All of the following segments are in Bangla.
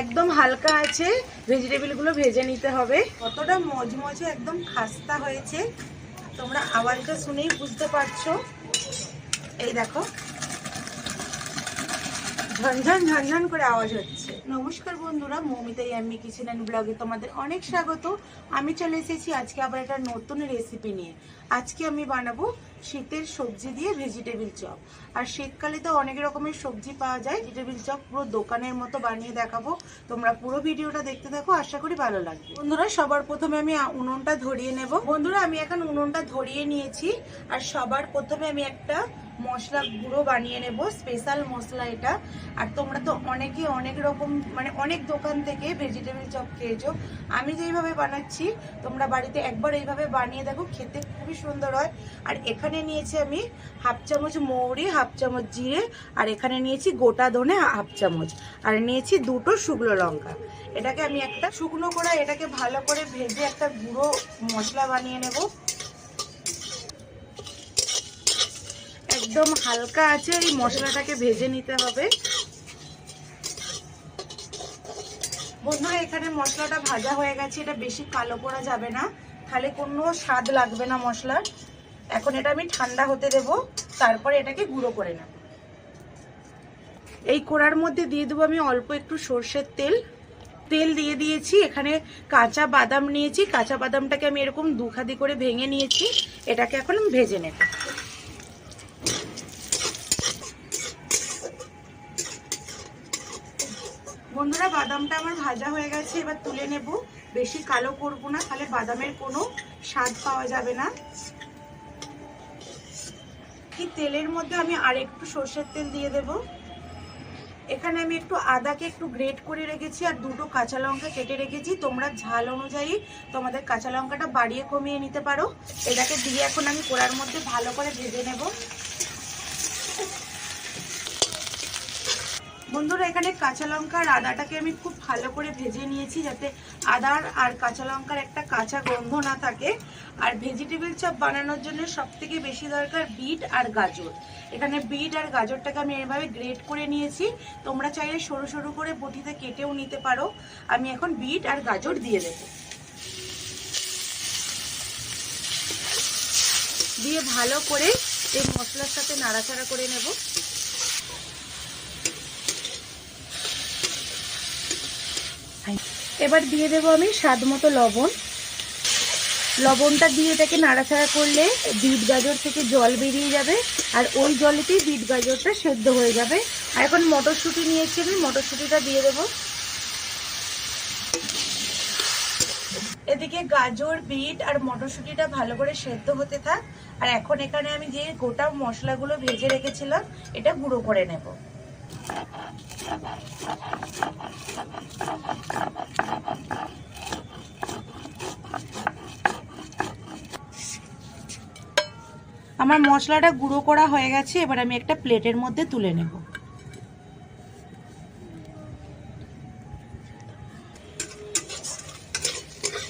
একদম হালকা আছে। ভেজিটেবিলগুলো ভেজে নিতে হবে। কতটা মজমজে একদম খাস্তা হয়েছে। তোমরা আওয়াজটা শুনেই বুঝতে পারছ। এই দেখো। ঝনঝন ঝনঝন করে আওয়াজ হচ্ছে। নমস্কার বন্ধুরা মৌমিতা ইয়াম্মি কিচেন ব্লগে তোমাদের অনেক স্বাগত। আমি চলে এসেছি আজকে আবার একটা নতুন রেসিপি নিয়ে। আজকে আমি বানাবো শীতের সবজি দিয়ে ভেজিটেবিল চপ আর শীতকালে তো অনেক রকমের সবজি পাওয়া যায়। ভেজিটেবিল চপ পুরো দোকানের মতো বানিয়ে দেখাবো। তোমরা পুরো ভিডিওটা দেখতে থাকো, আশা করি ভালো লাগবে। বন্ধুরা, সবার প্রথমে আমি উনুনটা ধরিয়ে নেব। বন্ধুরা, আমি এখন উনুনটা ধরিয়ে নিয়েছি। আর সবার প্রথমে আমি একটা মশলা গুঁড়ো বানিয়ে নেব স্পেশাল মশলা এটা। আর তোমরা তো অনেকে অনেক রকম মানে অনেক দোকান থেকে ভেজিটেবল চপ খেয়েছো। আমি যেইভাবে বানাচ্ছি, তোমরা বাড়িতে একবার এইভাবে বানিয়ে দেখো, খেতে খুবই সুন্দর হয়। আর এখানে নিয়েছি আমি হাফ চামচ মৌরি, হাফ চামচ জিরে, আর এখানে নিয়েছি গোটা ধনে হাফ চামচ। আর নিয়েছি দুটো শুকনো লঙ্কা। এটাকে আমি একটা শুকনো করে এটাকে ভালো করে ভেজে একটা গুঁড়ো মশলা বানিয়ে নেব। একদম হালকা আছে, এই মশলাটাকে ভেজে নিতে হবে। বন্ধুরা, এখানে মশলাটা ভাজা হয়ে গেছে, এটা বেশি কালো করা যাবে না। তাহলে কোনো স্বাদ লাগবে না মশলার। এখন এটা আমি ঠান্ডা হতে দেব, তারপরে এটাকে গুঁড়ো করে নেব। এই কোড়ার মধ্যে দিয়ে দেবো আমি অল্প একটু সর্ষের তেল। তেল দিয়ে দিয়েছি, এখানে কাঁচা বাদাম নিয়েছি। কাঁচা বাদামটাকে আমি এরকম দুখাদি করে ভেঙে নিয়েছি, এটাকে এখন ভেজে নেব। বন্ধুরা, বাদামটা আমার ভাজা হয়ে গেছে, এবার তুলে নেব। বেশি কালো করব না, তাহলে বাদামের কোনো স্বাদ পাওয়া যাবে না। কি তেলের মধ্যে আমি আর একটু সর্ষের তেল দিয়ে দেব। এখানে আমি একটু আদাকে একটু গ্রেট করে রেখেছি, আর দুটো কাঁচা লঙ্কা কেটে রেখেছি। তোমরা ঝাল অনুযায়ী তোমাদের কাঁচা লঙ্কাটা বাড়িয়ে কমিয়ে নিতে পারো। এটাকে দিয়ে এখন আমি কোড়ার মধ্যে ভালো করে ভেজে নেব। বন্ধুরা, এখানে কাঁচা লঙ্কা আর আদাটাকে আমি খুব ভালো করে ভেজে নিয়েছি যাতে আদার আর কাঁচা লঙ্কার একটা কাঁচা গন্ধ না থাকে। আর ভেজিটেবল চপ বানানোর জন্য সব থেকে বেশি দরকার বিট আর গাজর। এখানে বিট আর গাজরটাকে আমি এভাবে গ্রেট করে নিয়েছি। তোমরা চাইলে সরু সরু করে বটিতে কেটেও নিতে পারো। আমি এখন বিট আর গাজর দিয়ে দেবো। দিয়ে ভালো করে এই মশলার সাথে নাড়াচাড়া করে নেব। এবার দিয়ে দেবো আমি স্বাদ মতো লবণ। লবণটা দিয়ে এটাকে নাড়াচাড়া করলে বিট গাজর থেকে জল বেরিয়ে যাবে, আর ওই জলেতেই বিট গাজরটা সেদ্ধ হয়ে যাবে। আর এখন মটরশুঁটি নিয়েছি আমি, মটরশুঁটিটা দিয়ে দেবো। এদিকে গাজর, বিট আর মটরশুঁটিটা ভালো করে সেদ্ধ হতে থাক। আর এখন এখানে আমি যে গোটা মশলাগুলো ভেজে রেখেছিলাম, এটা গুঁড়ো করে নেব। আমার মশলাটা গুঁড়ো করা হয়ে গেছে, এবার আমি একটা প্লেটের মধ্যে তুলে নেব।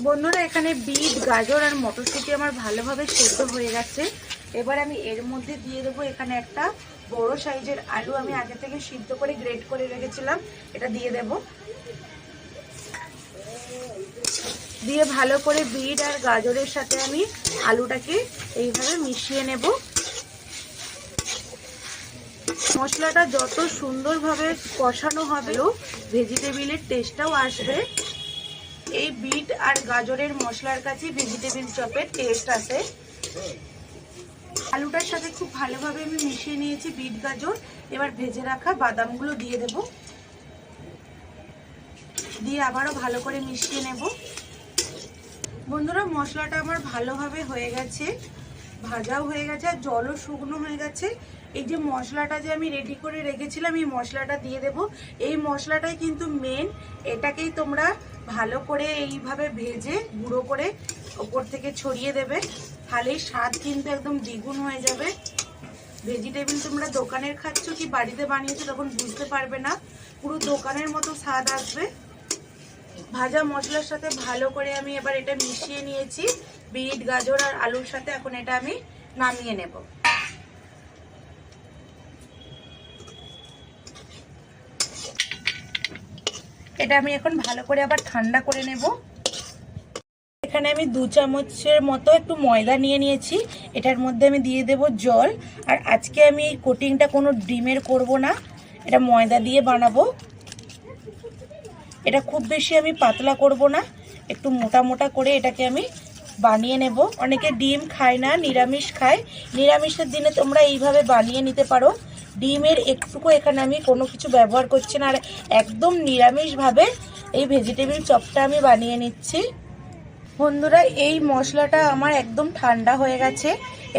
বন্ধুরা, এখানে বিট, গাজর আর মটরশুঁটি আমার ভালোভাবে সেদ্ধ হয়ে গেছে। এবার আমি এর মধ্যে দিয়ে দেবো এখানে একটা বড় সাইজের আলু আমি আগে থেকে সিদ্ধ করে গ্রেট করে রেখেছিলাম, এটা দিয়ে দেব। দিয়ে ভালো করে বিট আর গাজরের সাথে আমি আলুটাকে এইভাবে মিশিয়ে নেব। মশলাটা যত সুন্দরভাবে কষানো হবে, ভেজিটেবিলের টেস্টটাও আসবে। এই বিট আর গাজরের মশলার কাছে ভেজিটেবিল চপের টেস্ট আসে আলুটার সাথে খুব ভালোভাবে আমি মিশিয়ে নিয়েছি বিট গাজর। এবার ভেজে রাখা বাদামগুলো দিয়ে দেব। দিয়ে আবারও ভালো করে মিশিয়ে নেব। বন্ধুরা, মশলাটা আমার ভালোভাবে হয়ে গেছে, ভাজাও হয়ে গেছে, আর জলও শুকনো হয়ে গেছে। এই যে মশলাটা যে আমি রেডি করে রেখেছিলাম, এই মশলাটা দিয়ে দেব। এই মশলাটাই কিন্তু মেন এটাকেই তোমরা ভালো করে এইভাবে ভেজে, গুঁড়ো করে ওপর থেকে ছড়িয়ে দেবে। তাহলেই স্বাদ কিন্তু একদম দ্বিগুণ হয়ে যাবে। ভেজিটেবিল তোমরা দোকানের খাচ্ছ কি বাড়িতে বানিয়েছো তখন বুঝতে পারবে না। পুরো দোকানের মতো স্বাদ আসবে। ভাজা মশলার সাথে ভালো করে আমি এবার এটা মিশিয়ে নিয়েছি। বিট, গাজর আর আলুর সাথে এখন এটা আমি নামিয়ে নেব। এটা আমি এখন ভালো করে আবার ঠান্ডা করে নেব। এখানে আমি দু চামচের মতো একটু ময়দা নিয়ে নিয়েছি। এটার মধ্যে আমি দিয়ে দেব জল। আর আজকে আমি এই কোটিংটা কোনো ডিমের করব না। এটা ময়দা দিয়ে বানাবো। এটা খুব বেশি আমি পাতলা করব না। একটু মোটা মোটা করে এটাকে আমি বানিয়ে নেব। অনেকে ডিম খায় না, নিরামিষ খায়। নিরামিষের দিনে তোমরা এইভাবে বানিয়ে নিতে পারো। ডিমের একটুকু এখানে আমি কোনো কিছু ব্যবহার করছি না। আর একদম নিরামিষভাবে এই ভেজিটেবিল চপটা আমি বানিয়ে নিচ্ছি। বন্ধুরা, এই মশলাটা আমার একদম ঠান্ডা হয়ে গেছে।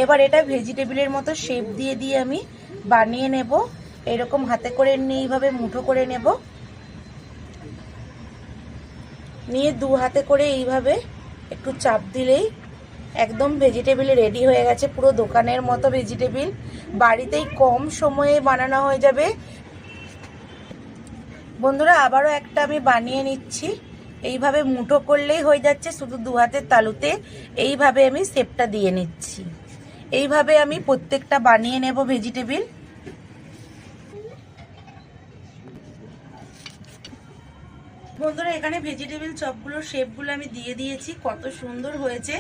এবার এটা ভেজিটেবিলের মতো শেপ দিয়ে দিয়ে আমি বানিয়ে নেব। এরকম হাতে করে নিয়ে এইভাবে মুঠো করে নেব। নিয়ে দু হাতে করে এইভাবে একটু চাপ দিলেই একদম ভেজিটেবিল রেডি হয়ে গেছে। পুরো দোকানের মতো ভেজিটেবিল। বাড়িতেই কম সময়ে বানানো হয়ে যাবে। বন্ধুরা, আবারও একটা আমি বানিয়ে নিচ্ছি। এইভাবে মুঠো করলেই হয়ে যাচ্ছে, শুধু দু হাতের তালুতে। এইভাবে আমি শেপটা দিয়ে নিচ্ছি। এইভাবে আমি প্রত্যেকটা বানিয়ে নেব ভেজিটেবিল। বন্ধুরা, এখানে ভেজিটেবিল চপগুলোর শেপগুলো আমি দিয়ে দিয়েছি। কত সুন্দর হয়েছে।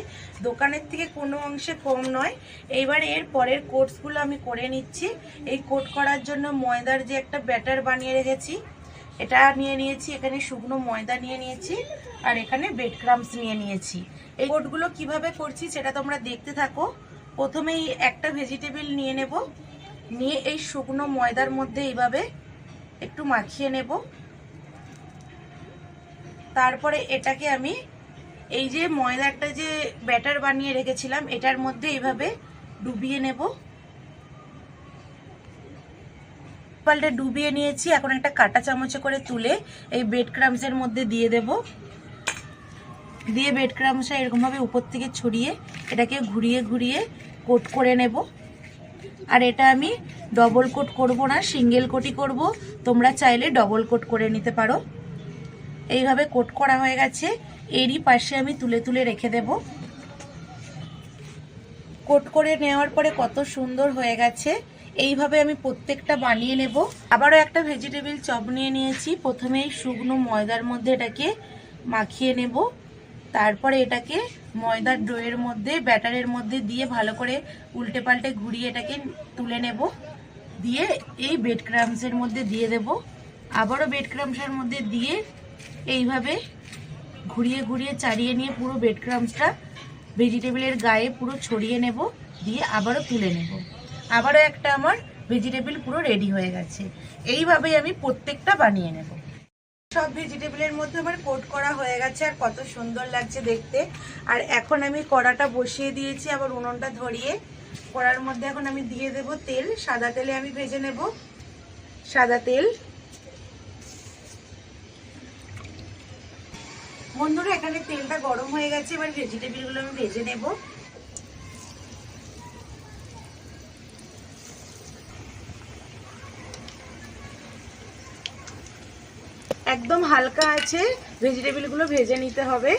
দোকানের থেকে কোনো অংশে কম নয়। এইবার এর পরের কোটসগুলো আমি করে নিচ্ছি। এই কোট করার জন্য ময়দার যে একটা ব্যাটার বানিয়ে রেখেছি এটা নিয়ে নিয়েছি, এখানে শুকনো ময়দা নিয়ে নিয়েছি, আর এখানে ব্রেড ক্রামস নিয়ে নিয়েছি। এই কোটগুলো কীভাবে করছি সেটা তোমরা দেখতে থাকো। প্রথমেই একটা ভেজিটেবিল নিয়ে নেব। নিয়ে এই শুকনো ময়দার মধ্যে এইভাবে একটু মাখিয়ে নেব। তারপরে এটাকে আমি এই যে ময়দা একটা যে ব্যাটার বানিয়ে রেখেছিলাম, এটার মধ্যে এইভাবে ডুবিয়ে নেব। পাল্টে ডুবিয়ে নিয়েছি। এখন একটা কাটা চামচে করে তুলে এই ব্রেড ক্রামসের মধ্যে দিয়ে দেব। দিয়ে ব্রেড ক্রামসটা এরকমভাবে উপর থেকে ছড়িয়ে এটাকে ঘুরিয়ে ঘুরিয়ে কোট করে নেব। আর এটা আমি ডবল কোট করব না সিঙ্গেল কোটই করব। তোমরা চাইলে ডবল কোট করে নিতে পারো। এইভাবে কোট করা হয়ে গেছে। এরই পাশে আমি তুলে তুলে রেখে দেব। কোট করে নেওয়ার পরে কত সুন্দর হয়ে গেছে। এইভাবে আমি প্রত্যেকটা বানিয়ে নেব। আবারও একটা ভেজিটেবিল চপ নিয়ে নিয়েছি। প্রথমেই শুকনো ময়দার মধ্যে এটাকে মাখিয়ে নেব। তারপরে এটাকে ময়দার ডোয়ের মধ্যে, ব্যাটারের মধ্যে দিয়ে ভালো করে উল্টে পাল্টে ঘুরিয়ে এটাকে তুলে নেব। দিয়ে এই বেড ক্রামসের মধ্যে দিয়ে দেব। আবারও বেড ক্রামসের মধ্যে দিয়ে এইভাবে ঘুরিয়ে ঘুরিয়ে চারিয়ে নিয়ে পুরো বেড ক্রামসটা ভেজিটেবিলের গায়ে পুরো ছড়িয়ে নেব। দিয়ে আবারও তুলে নেব। আবারও একটা আমার ভেজিটেবিল পুরো রেডি হয়ে গেছে। এইভাবেই আমি প্রত্যেকটা বানিয়ে নেব। সব ভেজিটেবিলের মধ্যে আমার কোট করা হয়ে গেছে, আর কত সুন্দর লাগছে দেখতে। আর এখন আমি কড়াটা বসিয়ে দিয়েছি, আবার উনুনটা ধরিয়ে। কড়ার মধ্যে এখন আমি দিয়ে দেব তেল, সাদা তেলে আমি ভেজে নেব। সাদা তেল। বন্ধুরা, এখানে তেলটা গরম হয়ে গেছে, এবার ভেজিটেবিলগুলো আমি ভেজে নেব। একদম হালকা আছে। ভেজিটেবিলগুলো ভেজে নিতে হবে।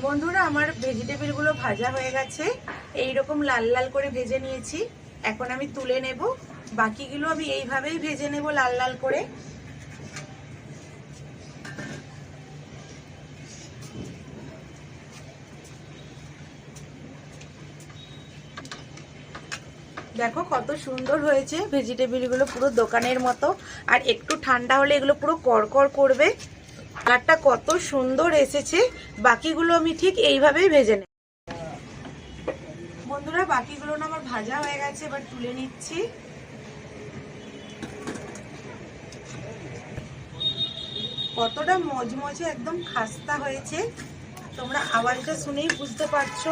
বন্ধুরা, আমার ভেজিটেবিলগুলো ভাজা হয়ে গেছে। এই রকম লাল লাল করে ভেজে নিয়েছি। এখন আমি তুলে নেব। বাকিগুলো আমি এইভাবেই ভেজে নেব লাল লাল করে। দেখো কত সুন্দর হয়েছে। ভেজিটেবিলগুলো পুরো দোকানের মতো। আর একটু ঠান্ডা হলে এগুলো পুরো কড়কড় করবে। কালারটা কত সুন্দর এসেছে। বাকিগুলো আমি ঠিক এইভাবেই ভেজে নেব। বন্ধুরা, বাকিগুলো না আমার ভাজা হয়ে গেছে, এবার তুলে নিচ্ছি। কতটা মজমজে একদম খাস্তা হয়েছে। তোমরা আওয়াজটা শুনেই বুঝতে পারছ।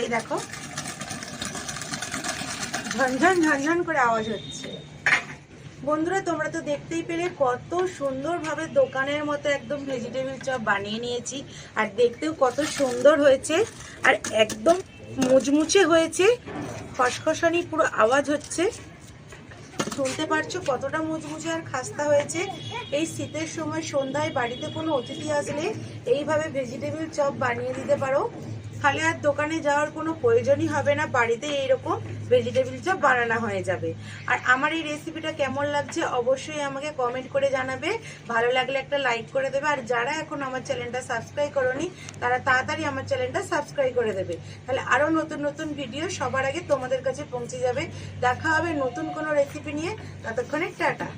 এই দেখো। ঝনঝন ঝনঝন করে আওয়াজ হচ্ছে। বন্ধুরা, তোমরা তো দেখতেই পেলে কত সুন্দরভাবে দোকানের মতো একদম ভেজিটেবিল চপ বানিয়ে নিয়েছি, আর দেখতেও কত সুন্দর হয়েছে, আর একদম মুচমুচে হয়েছে, খসখসানি পুরো আওয়াজ হচ্ছে। শুনতে পারছ কতটা মুচমুচে আর খাস্তা হয়েছে? এই শীতের সময় সন্ধ্যায় বাড়িতে কোনো অতিথি আসলে এইভাবে ভেজিটেবিল চপ বানিয়ে দিতে পারো। তাহলে আর দোকানে যাওয়ার কোনো প্রয়োজনই হবে না, বাড়িতে এইরকম ভেজিটেবিল চপ বানানো হয়ে যাবে। আর আমার এই রেসিপিটা কেমন লাগছে অবশ্যই আমাকে কমেন্ট করে জানাবে, ভালো লাগলে একটা লাইক করে দেবে, আর যারা এখন আমার চ্যানেলটা সাবস্ক্রাইব করনি, তারা তাড়াতাড়ি আমার চ্যানেলটা সাবস্ক্রাইব করে দেবে। তাহলে আরও নতুন নতুন ভিডিও সবার আগে তোমাদের কাছে পৌঁছে যাবে। দেখা হবে নতুন কোনো রেসিপি নিয়ে, ততক্ষণে টাটা।